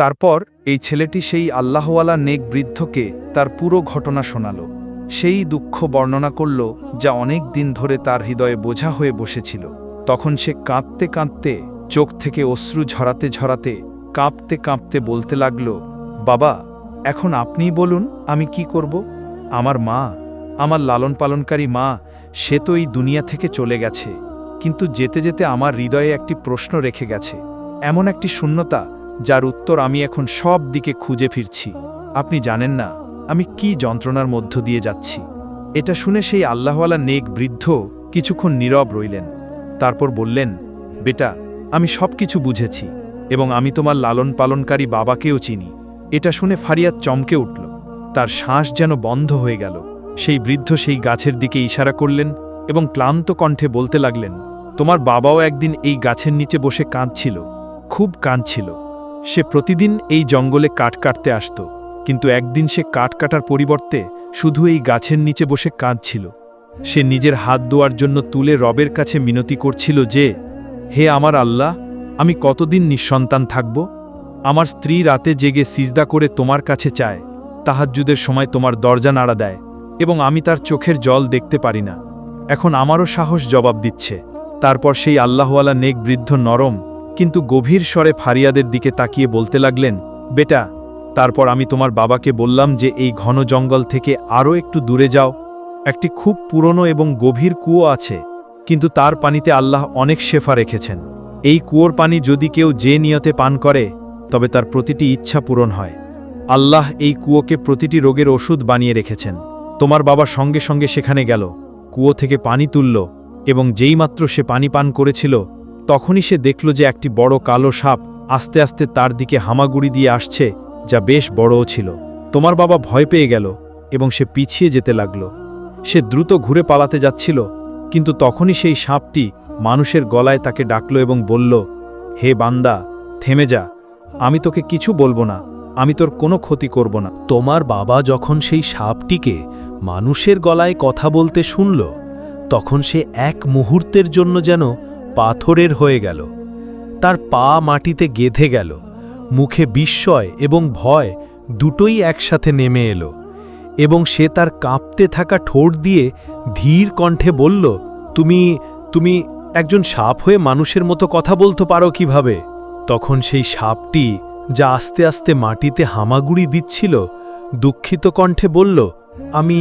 তারপর এই ছেলেটি সেই আল্লাহওয়ালা নেক বৃদ্ধকে তার পুরো ঘটনা শোনাল। সেই দুঃখ বর্ণনা করল যা অনেক দিন ধরে তার হৃদয়ে বোঝা হয়ে বসেছিল। তখন সে কাঁদতে কাঁদতে চোখ থেকে অশ্রু ঝরাতে ঝরাতে কাঁপতে কাঁপতে বলতে লাগল, বাবা, এখন আপনিই বলুন আমি কি করব? আমার মা, আমার লালন পালনকারী মা, সে তো এই দুনিয়া থেকে চলে গেছে। কিন্তু যেতে যেতে আমার হৃদয়ে একটি প্রশ্ন রেখে গেছে। এমন একটি শূন্যতা যার উত্তর আমি এখন সব দিকে খুঁজে ফিরছি। আপনি জানেন না, আমি কি যন্ত্রণার মধ্য দিয়ে যাচ্ছি। এটা শুনে সেই আল্লাহওয়ালা নেক বৃদ্ধ কিছুক্ষণ নীরব রইলেন। তারপর বললেন, বেটা, আমি সব কিছু বুঝেছি এবং আমি তোমার লালন পালনকারী বাবাকেও চিনি। এটা শুনে ফারিয়াদ চমকে উঠল। তার শ্বাস যেন বন্ধ হয়ে গেল। সেই বৃদ্ধ সেই গাছের দিকে ইশারা করলেন এবং ক্লান্ত কণ্ঠে বলতে লাগলেন, তোমার বাবাও একদিন এই গাছের নিচে বসে কাঁদছিল, খুব কাঁদছিল। সে প্রতিদিন এই জঙ্গলে কাঠ কাটতে আসত, কিন্তু একদিন সে কাঠ কাটার পরিবর্তে শুধু এই গাছের নিচে বসে কাঁদছিল। সে নিজের হাত দোয়ার জন্য তুলে রবের কাছে মিনতি করছিল যে, হে আমার আল্লাহ, আমি কতদিন নিঃসন্তান থাকব? আমার স্ত্রী রাতে জেগে সিজদা করে তোমার কাছে চায়, তাহাজ্জুদের সময় তোমার দরজা নাড়া দেয়, এবং আমি তার চোখের জল দেখতে পারি না। এখন আমারও সাহস জবাব দিচ্ছে। তারপর সেই আল্লাহওয়ালা নেক বৃদ্ধ নরম কিন্তু গভীর স্বরে ফারিয়াদের দিকে তাকিয়ে বলতে লাগলেন, বেটা, তারপর আমি তোমার বাবাকে বললাম যে এই ঘন জঙ্গল থেকে আরও একটু দূরে যাও। একটি খুব পুরনো এবং গভীর কুয়ো আছে, কিন্তু তার পানিতে আল্লাহ অনেক শেফা রেখেছেন। এই কুয়োর পানি যদি কেউ যে নিয়তে পান করে, তবে তার প্রতিটি ইচ্ছা পূরণ হয়। আল্লাহ এই কুয়োকে প্রতিটি রোগের ওষুধ বানিয়ে রেখেছেন। তোমার বাবা সঙ্গে সঙ্গে সেখানে গেল, কুয়ো থেকে পানি তুলল, এবং যেইমাত্র সে পানি পান করেছিল তখনই সে দেখল যে একটি বড় কালো সাপ আস্তে আস্তে তার দিকে হামাগুড়ি দিয়ে আসছে, যা বেশ বড়ও ছিল। তোমার বাবা ভয় পেয়ে গেল এবং সে পিছিয়ে যেতে লাগল। সে দ্রুত ঘুরে পালাতে যাচ্ছিল, কিন্তু তখনই সেই সাপটি মানুষের গলায় তাকে ডাকল এবং বলল, হে বান্দা, থেমে যা। আমি তোকে কিছু বলব না। আমি তোর কোনো ক্ষতি করব না। তোমার বাবা যখন সেই সাপটিকে মানুষের গলায় কথা বলতে শুনল, তখন সে এক মুহূর্তের জন্য যেন পাথরের হয়ে গেল। তার পা মাটিতে গেঁথে গেল। মুখে বিস্ময় এবং ভয় দুটোই একসাথে নেমে এলো এবং সে তার কাঁপতে থাকা ঠোঁট দিয়ে ধীর কণ্ঠে বলল, তুমি তুমি একজন সাপ হয়ে মানুষের মতো কথা বলতে পারো কীভাবে? তখন সেই সাপটি, যা আস্তে আস্তে মাটিতে হামাগুড়ি দিচ্ছিল, দুঃখিত কণ্ঠে বলল, আমি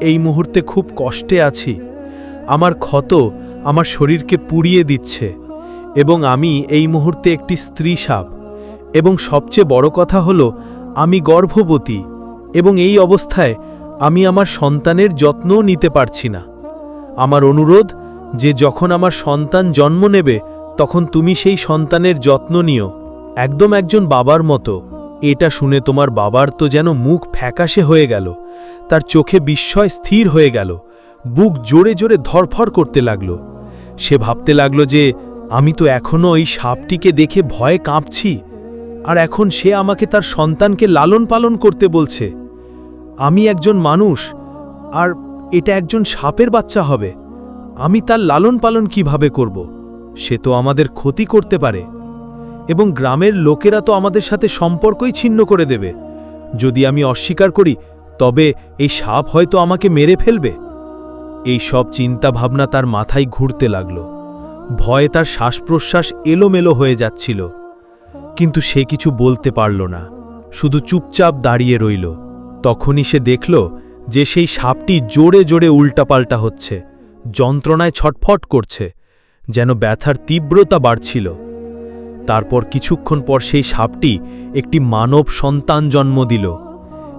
এই মুহূর্তে খুব কষ্টে আছি। আমার ক্ষত আমার শরীরকে পুড়িয়ে দিচ্ছে এবং আমি এই মুহূর্তে একটি স্ত্রী সাপ। এবং সবচেয়ে বড় কথা হলো, আমি গর্ভবতী এবং এই অবস্থায় আমি আমার সন্তানের যত্নও নিতে পারছি না। আমার অনুরোধ, যে যখন আমার সন্তান জন্ম নেবে, তখন তুমি সেই সন্তানের যত্ন নিও। একদম একজন বাবার মতো। এটা শুনে তোমার বাবার তো যেন মুখ ফ্যাকাশে হয়ে গেল, তার চোখে বিস্ময় স্থির হয়ে গেল, বুক জোরে জোরে ধরফর করতে লাগল। সে ভাবতে লাগল যে, আমি তো এখনও ওই সাপটিকে দেখে ভয়ে কাঁপছি, আর এখন সে আমাকে তার সন্তানকে লালন পালন করতে বলছে। আমি একজন মানুষ, আর এটা একজন সাপের বাচ্চা হবে। আমি তার লালন পালন কীভাবে করব? সে তো আমাদের ক্ষতি করতে পারে। এবং গ্রামের লোকেরা তো আমাদের সাথে সম্পর্কই ছিন্ন করে দেবে। যদি আমি অস্বীকার করি, তবে এই সাপ হয়তো আমাকে মেরে ফেলবে। এই সব চিন্তাভাবনা তার মাথায় ঘুরতে লাগল। ভয়ে তার শ্বাস প্রশ্বাস এলোমেলো হয়ে যাচ্ছিল। কিন্তু সে কিছু বলতে পারল না। শুধু চুপচাপ দাঁড়িয়ে রইল। তখনই সে দেখল যে সেই সাপটি জোরে জোরে উল্টাপাল্টা হচ্ছে। যন্ত্রণায় ছটফট করছে, যেন ব্যথার তীব্রতা বাড়ছিল। তারপর কিছুক্ষণ পর সেই সাপটি একটি মানব সন্তান জন্ম দিল।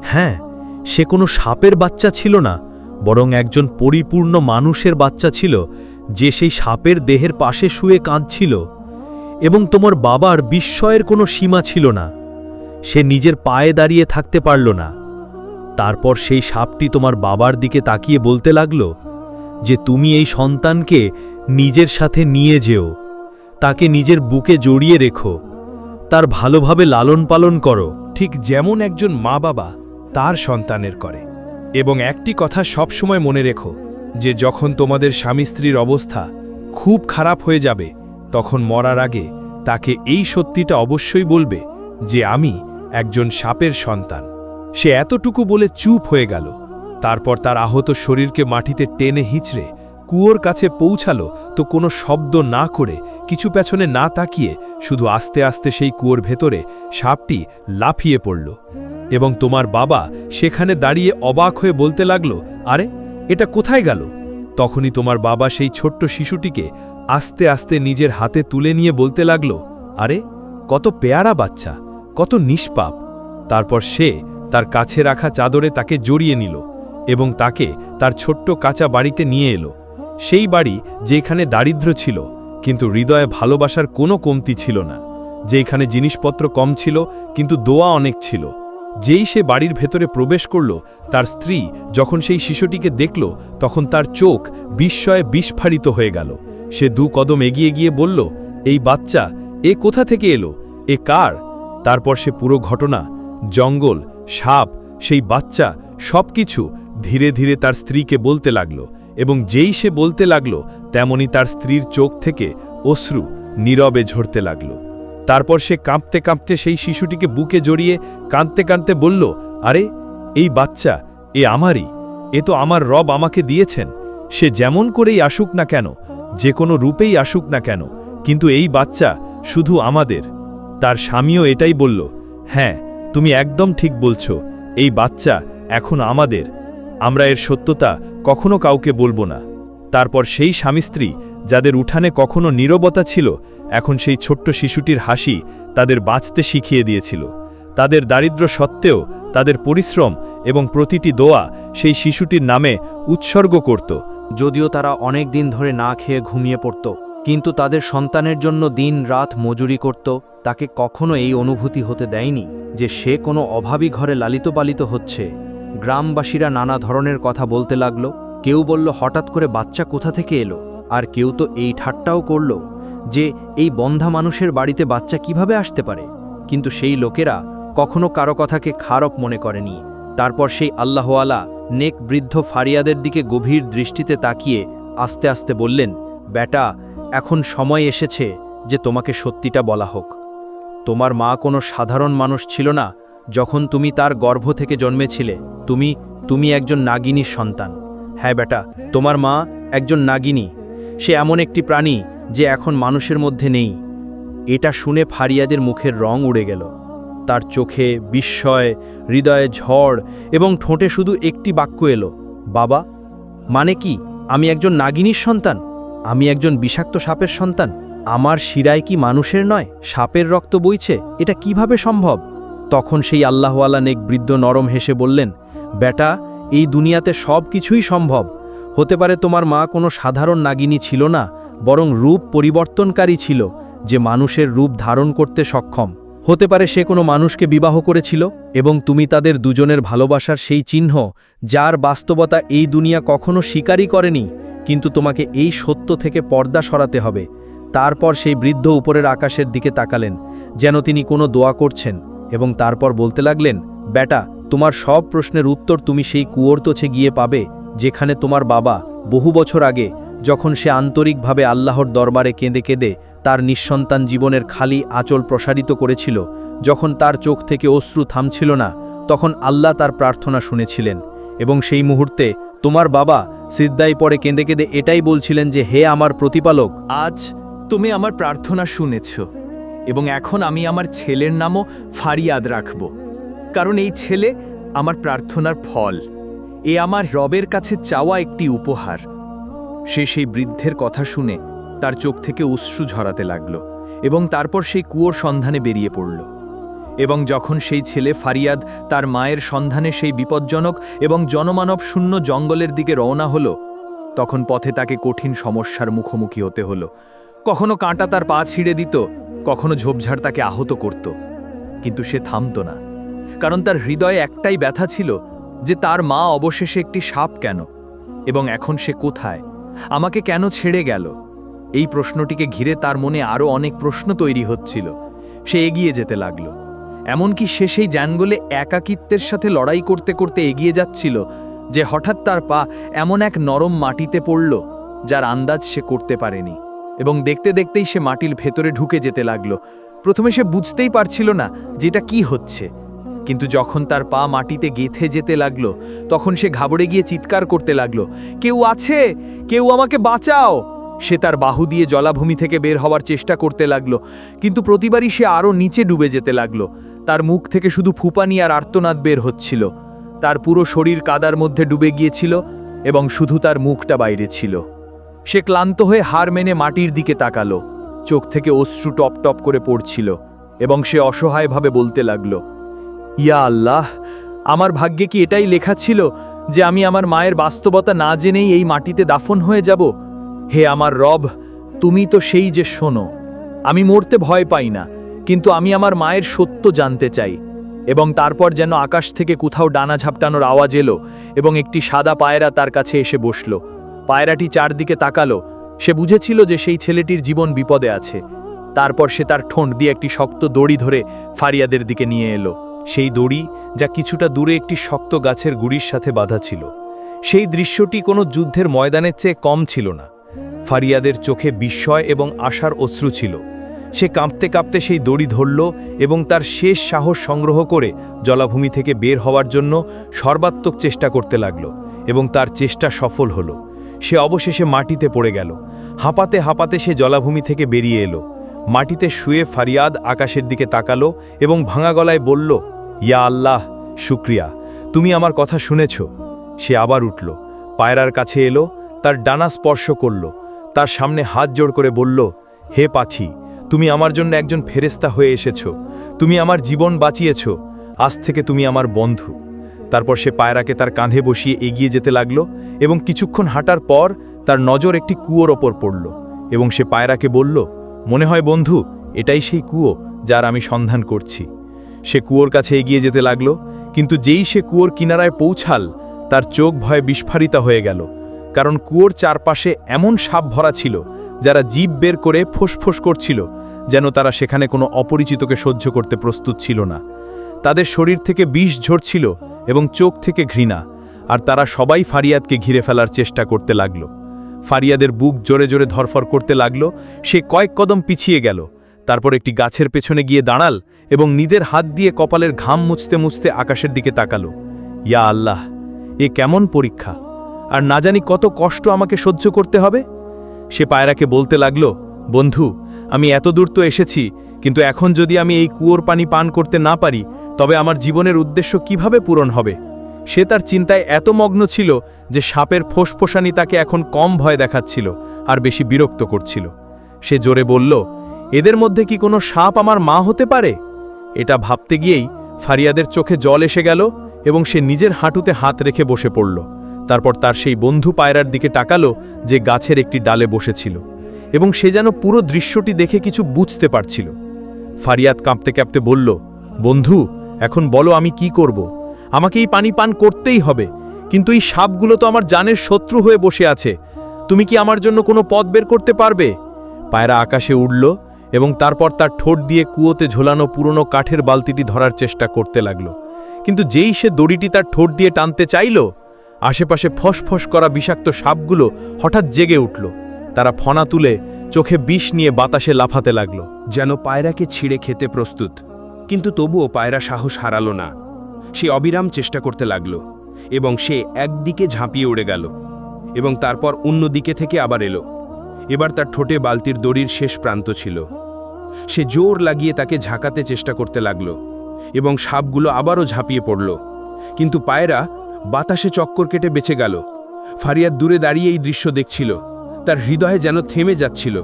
হ্যাঁ সে কোনো সাপের বাচ্চা ছিল না। বরং একজন পরিপূর্ণ মানুষের বাচ্চা ছিল, যে সেই সাপের দেহের পাশে শুয়ে কাঁদছিল, এবং তোমার বাবার বিস্ময়ের কোনো সীমা ছিল না। সে নিজের পায়ে দাঁড়িয়ে থাকতে পারল না। তারপর সেই সাপটি তোমার বাবার দিকে তাকিয়ে বলতে লাগল, যে তুমি এই সন্তানকে নিজের সাথে নিয়ে যেও। তাকে নিজের বুকে জড়িয়ে রেখো। তার ভালোভাবে লালন পালন করো। ঠিক যেমন একজন মা বাবা তার সন্তানের করে। এবং একটি কথা সবসময় মনে রেখো, যে যখন তোমাদের স্বামী স্ত্রীর অবস্থা খুব খারাপ হয়ে যাবে, তখন মরার আগে তাকে এই সত্যিটা অবশ্যই বলবে যে আমি একজন সাপের সন্তান। সে এতটুকু বলে চুপ হয়ে গেল। তারপর তার আহত শরীরকে মাটিতে টেনে হিঁচড়ে কুয়োর কাছে পৌঁছালো, তো কোনো শব্দ না করে কিছু পেছনে না তাকিয়ে শুধু আস্তে আস্তে সেই কুয়োর ভেতরে সাপটি লাফিয়ে পড়ল। এবং তোমার বাবা সেখানে দাঁড়িয়ে অবাক হয়ে বলতে লাগল, আরে, এটা কোথায় গেল? তখনই তোমার বাবা সেই ছোট্ট শিশুটিকে আস্তে আস্তে নিজের হাতে তুলে নিয়ে বলতে লাগল, আরে, কত পেয়ারা বাচ্চা, কত নিষ্পাপ। তারপর সে তার কাছে রাখা চাদরে তাকে জড়িয়ে নিল এবং তাকে তার ছোট্ট কাঁচা বাড়িতে নিয়ে এলো। সেই বাড়ি যেখানে দারিদ্র ছিল, কিন্তু হৃদয়ে ভালোবাসার কোনো কমতি ছিল না। যেখানে জিনিসপত্র কম ছিল, কিন্তু দোয়া অনেক ছিল। যেই সে বাড়ির ভেতরে প্রবেশ করল, তার স্ত্রী যখন সেই শিশুটিকে দেখল, তখন তার চোখ বিস্ময়ে বিস্ফারিত হয়ে গেল। সে দু কদম এগিয়ে গিয়ে বলল, এই বাচ্চা, এ কোথা থেকে এলো? এ কার? তারপর সে পুরো ঘটনা, জঙ্গল, সাপ, সেই বাচ্চা, সবকিছু ধীরে ধীরে তার স্ত্রীকে বলতে লাগল এবং যেই সে বলতে লাগল, তেমনি তার স্ত্রীর চোখ থেকে অশ্রু নীরবে ঝরতে লাগল। তারপর সে কাঁপতে কাঁপতে সেই শিশুটিকে বুকে জড়িয়ে কাঁদতে কাঁদতে বলল, আরে, এই বাচ্চা, এ আমারই। এ তো আমার রব আমাকে দিয়েছেন। সে যেমন করেই আসুক না কেন, যে কোনো রূপেই আসুক না কেন, কিন্তু এই বাচ্চা শুধু আমাদের। তার স্বামীও এটাই বলল হ্যাঁ তুমি একদম ঠিক বলছো, এই বাচ্চা এখন আমাদের। আমরা এর সত্যতা কখনো কাউকে বলব না। তারপর সেই স্বামী স্ত্রী, যাদের উঠানে কখনো নীরবতা ছিল এখন সেই ছোট্ট শিশুটির হাসি তাদের বাঁচতে শিখিয়ে দিয়েছিল। তাদের দারিদ্র সত্ত্বেও তাদের পরিশ্রম এবং প্রতিটি দোয়া সেই শিশুটির নামে উৎসর্গ করত। যদিও তারা অনেক দিন ধরে না খেয়ে ঘুমিয়ে পড়ত, কিন্তু তাদের সন্তানের জন্য দিন রাত মজুরি করত। তাকে কখনো এই অনুভূতি হতে দেয়নি যে সে কোনো অভাবী ঘরে লালিত পালিত হচ্ছে। গ্রামবাসীরা নানা ধরনের কথা বলতে লাগল, কেউ বলল, হঠাৎ করে বাচ্চা কোথা থেকে এলো? আর কেউ তো এই ঠাট্টাও করল। যে এই বন্ধা মানুষের বাড়িতে বাচ্চা কীভাবে আসতে পারে। কিন্তু সেই লোকেরা কখনো কারও কথাকে খারাপ মনে করেনি। তারপর সেই আল্লাহওয়ালা নেক বৃদ্ধ ফারিয়াদের দিকে গভীর দৃষ্টিতে তাকিয়ে আস্তে আস্তে বললেন, বেটা, এখন সময় এসেছে যে তোমাকে সত্যিটা বলা হোক। তোমার মা কোনো সাধারণ মানুষ ছিল না যখন তুমি তার গর্ভ থেকে জন্মেছিলে। তুমি তুমি একজন নাগিনীর সন্তান। হ্যাঁ বেটা, তোমার মা একজন নাগিনী। সে এমন একটি প্রাণী যে এখন মানুষের মধ্যে নেই। এটা শুনে ফারিয়াদের মুখের রং উড়ে গেল। তার চোখে বিস্ময়, হৃদয়ে ঝড় এবং ঠোঁটে শুধু একটি বাক্য এলো, বাবা মানে কি, আমি একজন নাগিনীর সন্তান? আমি একজন বিষাক্ত সাপের সন্তান? আমার শিরায় কি মানুষের নয়? সাপের রক্ত বইছে? এটা কীভাবে সম্ভব? তখন সেই আল্লাহওয়ালা নেক বৃদ্ধ নরম হেসে বললেন, বেটা, এই দুনিয়াতে সব কিছুই সম্ভব। হতে পারে তোমার মা কোনো সাধারণ নাগিনী ছিল না বরং রূপ পরিবর্তনকারী ছিল, যে মানুষের রূপ ধারণ করতে সক্ষম। হতে পারে সে কোনো মানুষকে বিবাহ করেছিল, এবং তুমি তাদের দুজনের ভালোবাসার সেই চিহ্ন, যার বাস্তবতা এই দুনিয়া কখনো স্বীকারই করেনি, কিন্তু তোমাকে এই সত্য থেকে পর্দা সরাতে হবে। তারপর সেই বৃদ্ধ উপরের আকাশের দিকে তাকালেন, যেন তিনি কোনো দোয়া করছেন, এবং তারপর বলতে লাগলেন, বেটা, তোমার সব প্রশ্নের উত্তর তুমি সেই কুয়োর তোছে গিয়ে পাবে, যেখানে তোমার বাবা বহু বছর আগে যখন সে আন্তরিকভাবে আল্লাহর দরবারে কেঁদে কেঁদে তার নিঃসন্তান জীবনের খালি আঁচল প্রসারিত করেছিল, যখন তার চোখ থেকে অশ্রু থামছিল না, তখন আল্লাহ তার প্রার্থনা শুনেছিলেন। এবং সেই মুহূর্তে তোমার বাবা সিদ্দাই পরে কেঁদে কেঁদে এটাই বলছিলেন যে, হে আমার প্রতিপালক, আজ তুমি আমার প্রার্থনা শুনেছ এবং এখন আমি আমার ছেলের নামও ফারিয়াদ রাখব। কারণ এই ছেলে আমার প্রার্থনার ফল। এ আমার রবের কাছে চাওয়া একটি উপহার। সে সেই বৃদ্ধের কথা শুনে তার চোখ থেকে উৎসু ঝরাতে লাগল এবং তারপর সেই কুয়োর সন্ধানে বেরিয়ে পড়ল। এবং যখন সেই ছেলে ফারিয়াদ তার মায়ের সন্ধানে সেই বিপজ্জনক এবং জনমানব শূন্য জঙ্গলের দিকে রওনা হলো, তখন পথে তাকে কঠিন সমস্যার মুখোমুখি হতে হলো। কখনো কাঁটা তার পা ছিঁড়ে দিত, কখনো ঝোপঝাড় তাকে আহত করত। কিন্তু সে থামত না, কারণ তার হৃদয়ে একটাই ব্যথা ছিল যে তার মা অবশেষে একটি সাপ কেন, এবং এখন সে কোথায়? আমাকে কেন ছেড়ে গেল? এই প্রশ্নটিকে ঘিরে তার মনে আরও অনেক প্রশ্ন তৈরি হচ্ছিল। সে এগিয়ে যেতে লাগল। এমনকি সে সেই জ্যানগোলে একাকিত্বের সাথে লড়াই করতে করতে এগিয়ে যাচ্ছিল, যে হঠাৎ তার পা এমন এক নরম মাটিতে পড়ল, যার আন্দাজ সে করতে পারেনি। এবং দেখতে দেখতেই সে মাটির ভেতরে ঢুকে যেতে লাগল। প্রথমে সে বুঝতেই পারছিল না যে এটা কি হচ্ছে। কিন্তু যখন তার পা মাটিতে গেথে যেতে লাগল, তখন সে ঘাবড়ে গিয়ে চিৎকার করতে লাগল, কেউ আছে? কেউ আমাকে বাঁচাও! সে তার বাহু দিয়ে জলাভূমি থেকে বের হওয়ার চেষ্টা করতে লাগল, কিন্তু প্রতিবারই সে আরও নিচে ডুবে যেতে লাগল। তার মুখ থেকে শুধু ফুপানি আর আর্তনাদ বের হচ্ছিল। তার পুরো শরীর কাদার মধ্যে ডুবে গিয়েছিল এবং শুধু তার মুখটা বাইরে ছিল। সে ক্লান্ত হয়ে হার মেনে মাটির দিকে তাকালো, চোখ থেকে অশ্রু টপ টপ করে পড়ছিল এবং সে অসহায়ভাবে বলতে লাগল ইয়া আল্লাহ, আমার ভাগ্যে কি এটাই লেখা ছিল যে আমি আমার মায়ের বাস্তবতা না জেনেই এই মাটিতে দাফন হয়ে যাব? হে আমার রব, তুমি তো সেই যে শোনো। আমি মরতে ভয় পাই না, কিন্তু আমি আমার মায়ের সত্য জানতে চাই এবং তারপর যেন আকাশ থেকে কোথাও ডানা ঝাপটানোর আওয়াজ এলো এবং একটি সাদা পায়রা তার কাছে এসে বসল। পায়রাটি চারদিকে তাকালো। সে বুঝেছিল যে সেই ছেলেটির জীবন বিপদে আছে। তারপর সে তার ঠোঁট দিয়ে একটি শক্ত দড়ি ধরে ফারিয়াদের দিকে নিয়ে এলো। সেই দড়ি যা কিছুটা দূরে একটি শক্ত গাছের গুড়ির সাথে বাঁধা ছিল। সেই দৃশ্যটি কোনো যুদ্ধের ময়দানের চেয়ে কম ছিল না। ফারিয়াদের চোখে বিস্ময় এবং আশার অশ্রু ছিল। সে কাঁপতে কাঁপতে সেই দড়ি ধরল এবং তার শেষ সাহস সংগ্রহ করে জলাভূমি থেকে বের হওয়ার জন্য সর্বাত্মক চেষ্টা করতে লাগল এবং তার চেষ্টা সফল হল। সে অবশেষে মাটিতে পড়ে গেল। হাঁপাতে হাঁপাতে সে জলাভূমি থেকে বেরিয়ে এলো। মাটিতে শুয়ে ফারিয়াদ আকাশের দিকে তাকালো এবং ভাঙা গলায় বলল ইয়া আল্লাহ, শুক্রিয়া। তুমি আমার কথা শুনেছ। সে আবার উঠল। পায়রার কাছে এলো, তার ডানা স্পর্শ করল। তার সামনে হাত জোড় করে বলল, হে পাছি তুমি আমার জন্য একজন ফেরেস্তা হয়ে এসেছ। তুমি আমার জীবন বাঁচিয়েছ। আজ থেকে তুমি আমার বন্ধু। তারপর সে পায়রাকে তার কাঁধে বসিয়ে এগিয়ে যেতে লাগল এবং কিছুক্ষণ হাঁটার পর তার নজর একটি কুয়োর ওপর পড়ল এবং সে পায়রাকে বলল, মনে হয় বন্ধু, এটাই সেই কুয়ো যার আমি সন্ধান করছি। সে কুয়োর কাছে এগিয়ে যেতে লাগল, কিন্তু যেই সে কুয়োর কিনারায় পৌঁছাল, তার চোখ ভয়ে বিস্ফারিত হয়ে গেল, কারণ কুয়োর চারপাশে এমন সাপ ভরা ছিল, যারা জীব বের করে ফোঁসফোঁস করছিল, যেন তারা সেখানে কোনো অপরিচিতকে সহ্য করতে প্রস্তুত ছিল না। তাদের শরীর থেকে বিষ ঝরছিল এবং চোখ থেকে ঘৃণা, আর তারা সবাই ফারিয়াদকে ঘিরে ফেলার চেষ্টা করতে লাগল। ফারিয়াদের বুক জোরে জোরে ধরফর করতে লাগল, সে কয়েক কদম পিছিয়ে গেল, তারপর একটি গাছের পেছনে গিয়ে দাঁড়াল এবং নিজের হাত দিয়ে কপালের ঘাম মুছতে মুছতে আকাশের দিকে তাকালো। ইয়া আল্লাহ, এ কেমন পরীক্ষা? আর না জানি কত কষ্ট আমাকে সহ্য করতে হবে? সে পায়রাকে বলতে লাগল, বন্ধু, আমি এত দূর তো এসেছি, কিন্তু এখন যদি আমি এই কুয়োর পানি পান করতে না পারি, তবে আমার জীবনের উদ্দেশ্য কীভাবে পূরণ হবে? সে তার চিন্তায় এত মগ্ন ছিল যে সাপের ফোসফোসানি তাকে এখন কম ভয় দেখাচ্ছিল আর বেশি বিরক্ত করছিল। সে জোরে বলল, এদের মধ্যে কি কোনো সাপ আমার মা হতে পারে? এটা ভাবতে গিয়েই ফারিয়াদের চোখে জল এসে গেল এবং সে নিজের হাঁটুতে হাত রেখে বসে পড়ল। তারপর তার সেই বন্ধু পায়রার দিকে টাকালো যে গাছের একটি ডালে বসেছিল এবং সে যেন পুরো দৃশ্যটি দেখে কিছু বুঝতে পারছিল। ফারিয়াদ কাঁপতে কাঁপতে বলল, বন্ধু, এখন বলো আমি কি করব? আমাকে এই পানি পান করতেই হবে, কিন্তু এই সাপগুলো তো আমার জানের শত্রু হয়ে বসে আছে। তুমি কি আমার জন্য কোনো পথ বের করতে পারবে? পায়রা আকাশে উড়ল এবং তারপর তার ঠোঁট দিয়ে কুয়োতে ঝোলানো পুরনো কাঠের বালতিটি ধরার চেষ্টা করতে লাগল। কিন্তু যেই সে দড়িটি তার ঠোঁট দিয়ে টানতে চাইল, আশেপাশে ফসফস করা বিষাক্ত সাপগুলো হঠাৎ জেগে উঠল। তারা ফনা তুলে চোখে বিষ নিয়ে বাতাসে লাফাতে লাগল। যেন পায়রাকে ছিঁড়ে খেতে প্রস্তুত, কিন্তু তবুও পায়রা সাহস হারালো না। সে অবিরাম চেষ্টা করতে লাগল এবং সে একদিকে ঝাঁপিয়ে উড়ে গেল এবং তারপর অন্য দিকে থেকে আবার এলো। এবার তার ঠোঁটে বালতির দড়ির শেষ প্রান্ত ছিল। সে জোর লাগিয়ে তাকে ঝাঁকাতে চেষ্টা করতে লাগল এবং সাপগুলো আবারও ঝাঁপিয়ে পড়ল। কিন্তু পায়রা বাতাসে চক্কর কেটে বেঁচে গেল। ফারিয়াদ দূরে দাঁড়িয়ে এই দৃশ্য দেখছিল। তার হৃদয়ে যেন থেমে যাচ্ছিল।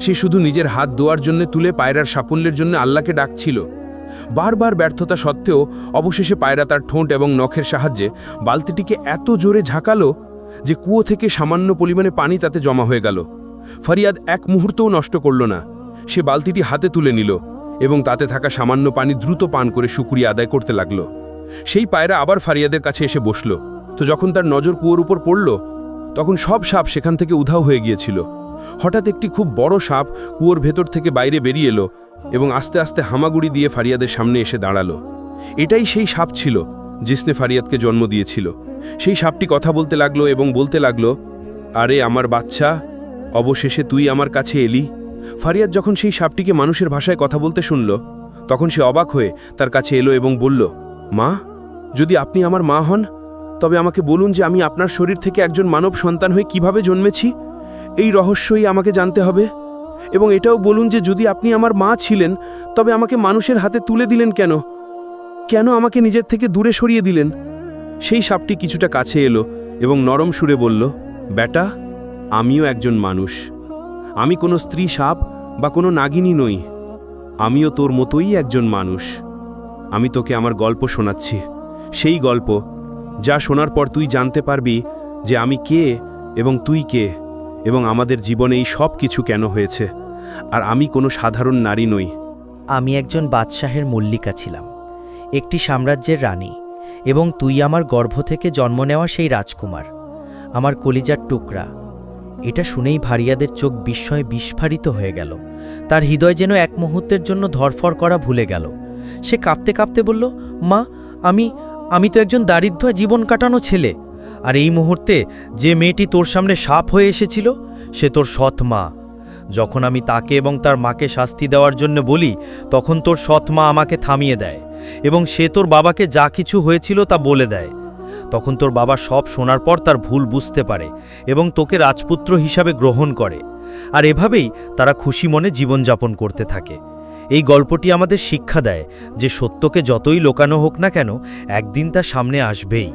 সে শুধু নিজের হাত দোয়ার জন্য তুলে পায়রার সাফল্যের জন্য আল্লাহকে ডাকছিল। বারবার ব্যর্থতা সত্ত্বেও অবশেষে পায়রা তার ঠোঁট এবং নখের সাহায্যে বালতিটিকে এত জোরে ঝাঁকালো যে কুয়ো থেকে সামান্য পরিমাণে পানি তাতে জমা হয়ে গেল। ফরিয়াদ এক মুহূর্তও নষ্ট করল না। সে বালতিটি হাতে তুলে নিল এবং তাতে থাকা সামান্য পানি দ্রুত পান করে শুকুরিয়া আদায় করতে লাগল। সেই পায়রা আবার ফারিয়াদের কাছে এসে বসল। তো যখন তার নজর কুয়োর উপর পড়ল, তখন সব সাপ সেখান থেকে উধাও হয়ে গিয়েছিল। হঠাৎ একটি খুব বড় সাপ কুয়োর ভেতর থেকে বাইরে বেরিয়ে এলো এবং আস্তে আস্তে হামাগুড়ি দিয়ে ফারিয়াদের সামনে এসে দাঁড়াল। এটাই সেই সাপ ছিল জিসনে ফারিয়াদকে জন্ম দিয়েছিল। সেই সাপটি কথা বলতে লাগল এবং বলতে লাগল, আরে আমার বাচ্চা, অবশেষে তুই আমার কাছে এলি। ফারিয়াদ যখন সেই সাপটিকে মানুষের ভাষায় কথা বলতে শুনল, তখন সে অবাক হয়ে তার কাছে এলো এবং বলল, মা, যদি আপনি আমার মা হন, তবে আমাকে বলুন যে আমি আপনার শরীর থেকে একজন মানব সন্তান হয়ে কীভাবে জন্মেছি? এই রহস্যই আমাকে জানতে হবে। এবং এটাও বলুন যে যদি আপনি আমার মা ছিলেন, তবে আমাকে মানুষের হাতে তুলে দিলেন কেন? কেন আমাকে নিজের থেকে দূরে সরিয়ে দিলেন? সেই সাপটি কিছুটা কাছে এলো এবং নরম সুরে বলল, বেটা, আমিও একজন মানুষ। আমি কোনো স্ত্রী সাপ বা কোনো নাগিনী নই। আমিও তোর মতোই একজন মানুষ। আমি তোকে আমার গল্প শোনাচ্ছি। সেই গল্প, যা শোনার পর তুই জানতে পারবি যে আমি কে এবং তুই কে এবং আমাদের জীবনে এই সব কিছু কেন হয়েছে। আর আমি কোনো সাধারণ নারী নই। আমি একজন বাদশাহের মল্লিকা ছিলাম, একটি সাম্রাজ্যের রানী, এবং তুই আমার গর্ভ থেকে জন্ম নেওয়া সেই রাজকুমার। আমার কলিজার টুকরা এটা শুনেই ভারিয়াদের চোখ বিস্ময়ে বিস্ফারিত হয়ে গেল। তার হৃদয় যেন এক মুহূর্তের জন্য ধরফর করা ভুলে গেল। সে কাঁপতে কাঁপতে বলল, মা, আমি আমি তো একজন দারিদ্র জীবন কাটানো ছেলে। আর এই মুহূর্তে যে মেয়েটি তোর সামনে সাপ হয়ে এসেছিল, সে তোর সৎ মা। যখন আমি তাকে এবং তার মাকে শাস্তি দেওয়ার জন্য বলি, তখন তোর সৎ মা আমাকে থামিয়ে দেয় এবং সে তোর বাবাকে যা কিছু হয়েছিল তা বলে দেয়। তখন তোর বাবা সব শোনার পর তার ভুল বুঝতে পারে এবং তোকে রাজপুত্র হিসাবে গ্রহণ করে। আর এভাবেই তারা খুশি মনে জীবনযাপন করতে থাকে। এই গল্পটি আমাদের শিক্ষা দেয় যে সত্যকে যতই লোকানো হোক না কেন, একদিন তা সামনে আসবেই।